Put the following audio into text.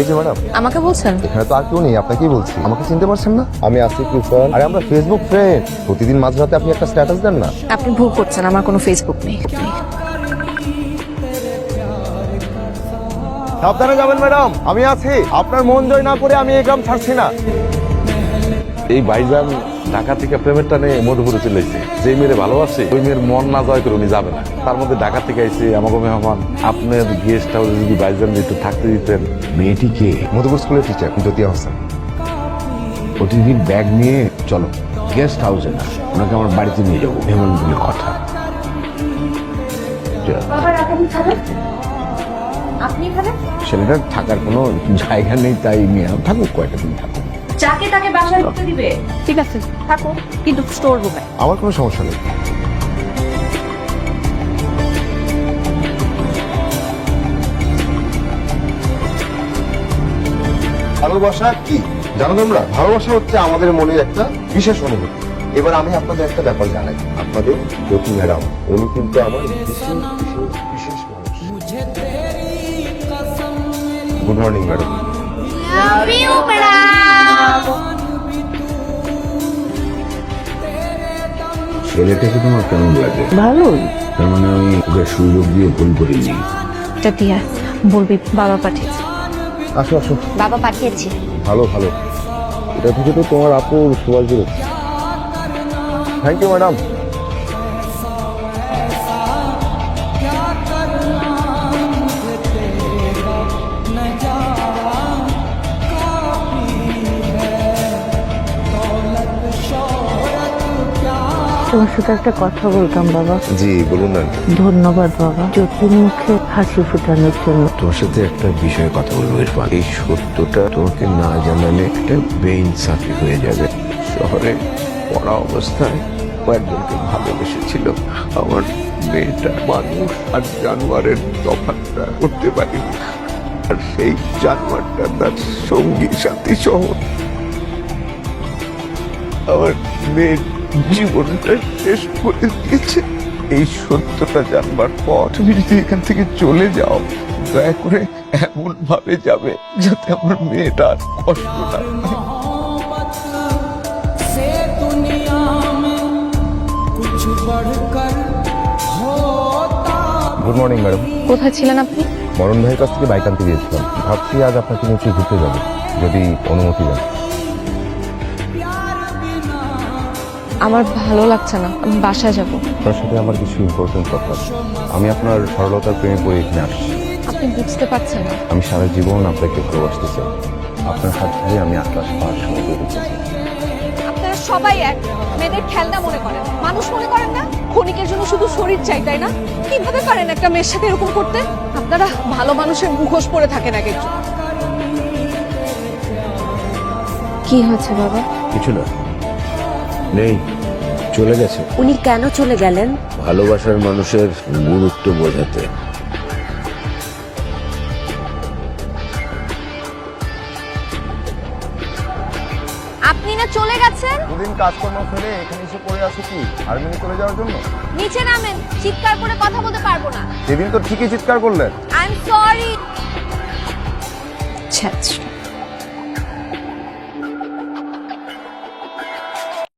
এই যে ম্যাডাম আমাকে বলছেন? এখানে তো আর কেউ নেই আপনাকেই বলছি। আমাকে চিনতে পারছেন না? আমি আসিফ ইরফান আরে আমরা ফেসবুক ফ্রেন্ড প্রতিদিন মাঝরাতে আপনি একটা স্ট্যাটাস দেন না? আপনি ভুল করছেন আমার কোনো ফেসবুক নেই। সাবধানে যাবেন ম্যাডাম আমি আছি। আপনার মন জয় না করে আমি এই গ্রাম ছাড়ছি না। এই ভাইজান ঢাকা থেকে প্রেমের টানে মধুপুরে চলেছে যে মেয়ের ভালোবাসে ওই মেয়ের মন না জয় করে উনি যাবে না। তার মধ্যে ঢাকা থেকে আইসে আমাকে মেহমান। আপনার গেস্ট হাউসে যদি ভাইজান একটু থাকতে দিতেন। মেয়েটিকে মধুপুর স্কুলের টিচার জ্যোতি হোসেন। প্রতিদিন ব্যাগ নিয়ে চলো গেস্ট হাউসে না ওনাকে আমার বাড়িতে নিয়ে যাব। এমন বলে কথা ছেলেটার থাকার কোনো জায়গা নেই তাই নিয়ে থাকুক কয়টা দিন থাকুক। যাকে তাকে বাসায় ঢুকতে দিবে? ঠিক আছে থাকো কিন্তু স্টোর রুমে আমার কোনো সমস্যা নেই। ভালোবাসা কি? জানো তোমরা ভালোবাসা হচ্ছে আমাদের মনের একটা বিশেষ অনুভূতি। এবার আমি আপনাদের একটা ব্যাপার জানাই। আপনাদের জ্যোতি ম্যাডাম উনি কিন্তু আমার বিশেষ মানুষ। গুড মর্নিং ম্যাডাম ছেলেটাকে তোমার কেমন লাগে? ভালোই। তার মানে আমি ওকে সুযোগ দিয়ে ভুল করিনি। এটা দিয়া বলবি বাবা পাঠিয়েছে। আসো আসো। বাবা পাঠিয়েছে। ভালো ভালো। এটা থেকে তো তোমার আপু সুভাষ দিল থ্যাংক ইউ ম্যাডাম তোমার সাথে একটা কথা বলতাম বাবা। জি বলুন না। ধন্যবাদ বাবা। জ্যোতির মুখে হাসি ফুটানোর জন্য। তোমার সাথে একটা বিষয়ে কথা বলব ইরফান। এই সত্যটা তোমাকে না জানালে একটা বেইনসাফি হয়ে যাবে। শহরে পড়া অবস্থায় ও একজনকে ভালোবেসেছিল। আমার মেয়েটা মানুষ আর জানোয়ারের তফাৎটা করতে পারিনি। আর সেই জানোয়ারটা তার সঙ্গী সাথী সহ আমার মেয়ের জীবনটা শেষ করে দিয়েছে। এই সত্যটা জানবার পর তুমি যদি এখান থেকে চলে যাও দয়া করে এমন ভাবে যাবে যাতে আমার মেয়েটা কষ্ট না গুড মর্নিং ম্যাডাম কোথায় ছিলেন আপনি? মরণ ভাইয়ের কাছ থেকে বাইক আনতে গিয়েছিলাম। ভাবছি আজ আপনাকে নিয়ে একটু ঘুরতে যাব। যদি অনুমতি দেন। আমার ভালো লাগছে না আমি বাসায় যাব। আপনার সাথে আমার কিছু ইম্পর্টেন্ট কথা আছে। আমি আপনার সরলতার প্রেমে পড়ে এখানে আসছি। আপনি বুঝতে পারছেন না। আমি সারা জীবন আপনাকে ভালোবাসতে চাই। আপনার হাত ধরে আমি আকাশ পার দেখতে চাই। আপনারা সবাই এক মেয়েদের খেলনা মনে করেন। মানুষ মনে করেন না? ক্ষণিকের জন্য শুধু শরীর চাই তাই না? কীভাবে পারেন একটা মেয়ের সাথে এরকম করতে? আপনারা ভালো মানুষের মুখোশ পরে থাকেন এক একজন। কি হয়েছে বাবা? কিছু না। নেই চলে গেছে। উনি কেন চলে গেলেন? ভালোবাসার মানুষের গুরুত্ব বোঝাতে। আপনি না চলে গেছেন? দুদিন কাজকর্ম ফেলে এখানে এসে পড়ে আছো কি? আর্মিনে চলে যাওয়ার জন্য? নিচে নামেন চিৎকার করে কথা বলতে পারব না। সেদিন তো ঠিকই চিৎকার করলেন। I am sorry ছ্যাচ